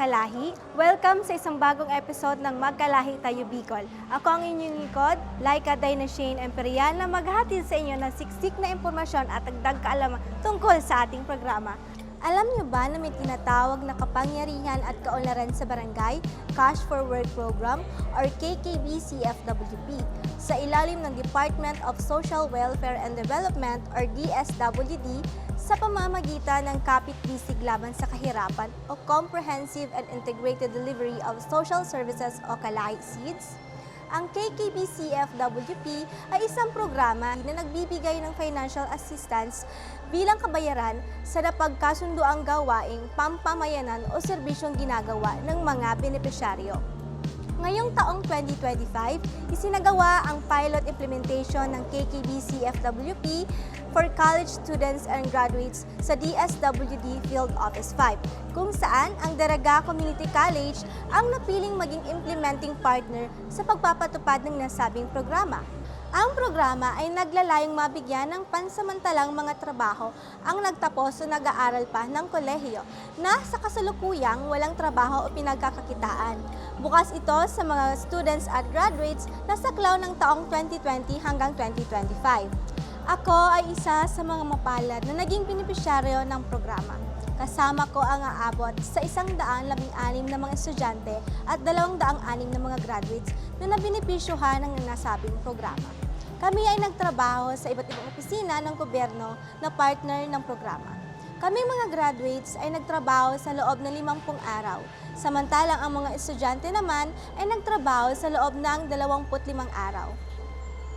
Kalahi. Welcome sa isang bagong episode ng Magkalahi Tayo Bicol. Ako ang inyong likod, Laika Shane Imperial na maghatid sa inyo ng siksik na impormasyon at dagdag kaalaman tungkol sa ating programa. Alam niyo ba na may tinatawag na kapangyarihan at kaunlaran sa barangay, Cash for Work Program or KKB CFWP sa ilalim ng Department of Social Welfare and Development or DSWD sa pamamagitan ng Kapit Bisig Laban sa Kahirapan o Comprehensive and Integrated Delivery of Social Services o Kalahi SEEDS? Ang KKB-CFWP ay isang programa na nagbibigay ng financial assistance bilang kabayaran sa napagkasunduang gawaing pampamayanan o serbisyong ginagawa ng mga benepisyaryo. Ngayong taong 2025, isinagawa ang pilot implementation ng KKB-CFWP for college students and graduates sa DSWD Field Office 5, kung saan ang Daraga Community College ang napiling maging implementing partner sa pagpapatupad ng nasabing programa. Ang programa ay naglalayong mabigyan ng pansamantalang mga trabaho ang nagtapos o nag-aaral pa ng kolehiyo na sa kasalukuyang walang trabaho o pinagkakakitaan. Bukas ito sa mga students at graduates na saklaw ng taong 2020 hanggang 2025. Ako ay isa sa mga mapalad na naging benepisyaryo ng programa. Kasama ko ang aabot sa isang daan labing anim na mga estudyante at dalawang daang anim na mga graduates na nabinipisyuhan ng nasabing programa. Kami ay nagtrabaho sa iba't ibang opisina ng gobyerno na partner ng programa. Kami mga graduates ay nagtrabaho sa loob ng 50 araw, samantalang ang mga estudyante naman ay nagtrabaho sa loob ng 25 araw.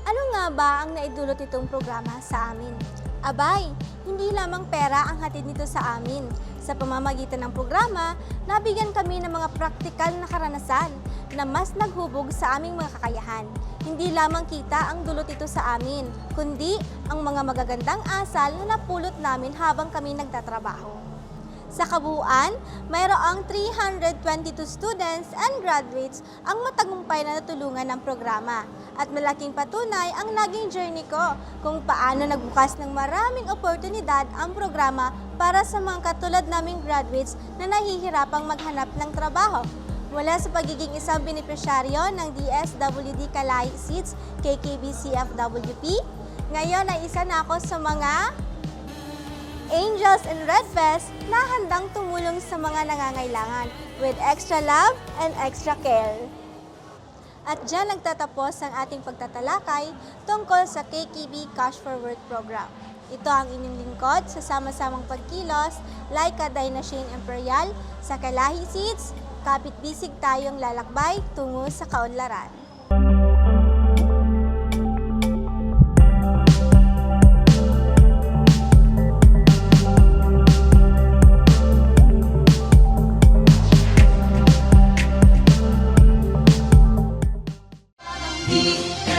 Ano nga ba ang naidulot nitong programa sa amin? Abay, hindi lamang pera ang hatid nito sa amin. Sa pamamagitan ng programa, nabigyan kami ng mga praktikal na karanasan na mas naghubog sa aming mga kakayahan. Hindi lamang kita ang dulot ito sa amin, kundi ang mga magagandang asal na napulot namin habang kami nagtatrabaho. Sa kabuuan, mayroong 322 students and graduates ang matagumpay na natulungan ng programa. At malaking patunay ang naging journey ko kung paano nagbukas ng maraming oportunidad ang programa para sa mga katulad naming graduates na nahihirapang maghanap ng trabaho. Mula sa pagiging isang benepisyaryo ng DSWD Kalay Seats KKB CFWP, ngayon ay isa na ako sa mga Angels in Red Vest na handang tumulong sa mga nangangailangan with extra love and extra care. At dyan nagtatapos ang ating pagtatalakay tungkol sa KKB Cash for Work Program. Ito ang inyong lingkod sa sama-samang pagkilos, like a Shane Imperial, sa Kalahi Seats, kapit bisig tayong lalakbay tungo sa kaunlaran. You.